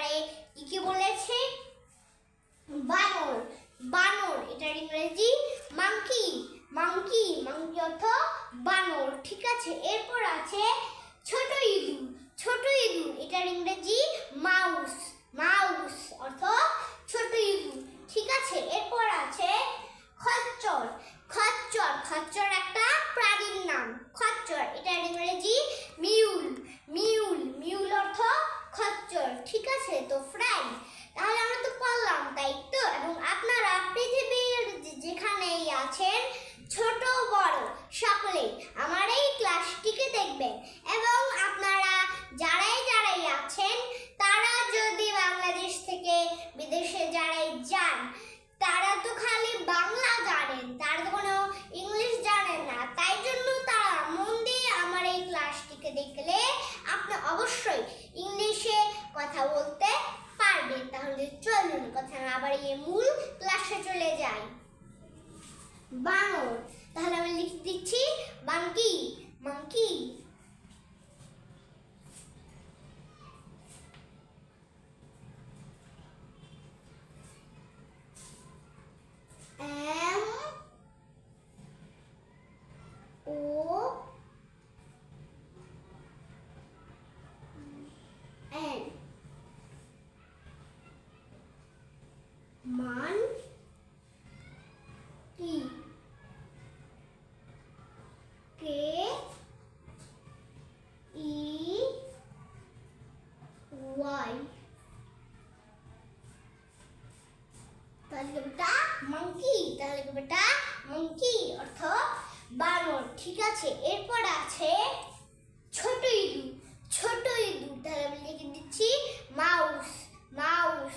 নাম্বারে কি কি বলেছে? বানর। বানর এটার ইংরেজি মাংকি মাংকি মাংকি অর্থ বানর। ঠিক আছে, এরপর আছে ছোট ইঁদুর। ছোট ইঁদুর, এটার ইংরেজি মাউস মাউস অর্থ ছোট ইঁদুর। ঠিক আছে, এরপর আছে খচ্চর। খচ্চর খচ্চর একটা প্রাণীর নাম। খচ্চর, এটার ইংরেজি মিউল মিউল মিউল অর্থ খচ্চর, ঠিক আছে? তো ফ্রেন্ড তাহলে আমরা তো পড়লাম তাই তো? এবং আপনারা পৃথিবীর যেখানেই আছেন, ছোট, বড় সকলেই আমার এই ক্লাসটিকে দেখবেন। এবং আপনারা যারাই যারাই আছেন, তারা যদি বাংলাদেশ থেকে বিদেশে যারাই যান, তারা তো খালি বাংলা জানেন, তারা কোনো ইংলিশ জানেন না। তাই জন্য তারা মন দিয়ে আমার এই ক্লাসটিকে দেখলে আপনি অবশ্যই কথা বলতে পারবে। তাহলে চলুন, কথা না বাড়িয়ে মূল ক্লাসে চলে যাই। বানর। তাহলে আমি লিখে দিচ্ছি বাঙ্কি মাঙ্কি বেটা মঙ্কি অর্থ বানর। ঠিক আছে, এরপর আছে ছোট ইঁদুর। ছোট ইঁদুর তাহলে আমি লিখে দিচ্ছি মাউস। মাউস।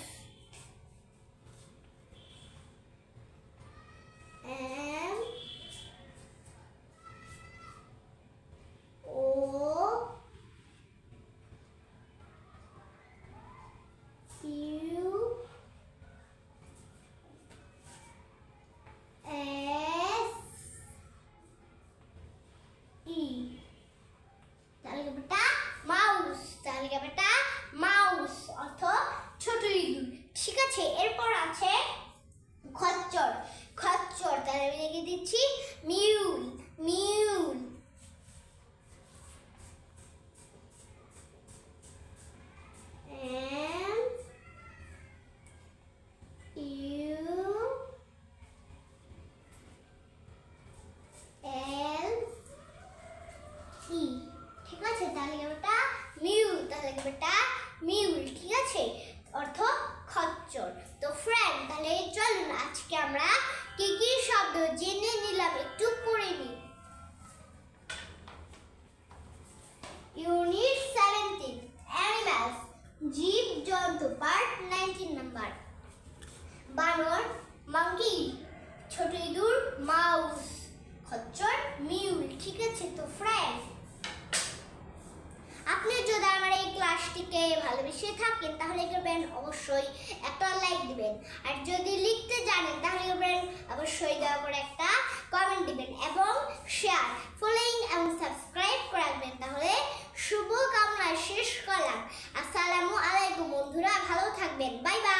বেটা মাউস বেটা মাউস অর্থ ছোট ইঁদুর। ঠিক আছে, এরপর আছে খচ্চর। খচ্চর, তাহলে আমি লিখে দিচ্ছি মিউল আছে? অর্থ খচ্চর। তো ফ্রেন্ড তাহলে চলুন, আজকে আমরা কি কি শব্দ জেনে নিলাম একটু পড়ে নিই। ইউনিট সেভেন্টিন জীব জন্তু পার্ট নাইনটিন নাম্বার বানর মাঙ্কি ছোট ইঁদুর মাউস খচ্চর মিউল ঠিক আছে? তো ফ্রেন্ড আপনি যদি আমার এই ক্লাসটিকে ভালোবেসে থাকেন, তাহলে করবেন অবশ্যই একটা লাইক দিবেন। আর যদি লিখতে জানেন, তাহলে করবেন অবশ্যই দেওয়ার পরে একটা কমেন্ট দিবেন এবং শেয়ার ফলোইং এবং সাবস্ক্রাইব করে রাখবেন। তাহলে শুভকামনা শেষ করলাম। আসসালামু আলাইকুম বন্ধুরা, ভালো থাকবেন। Bye bye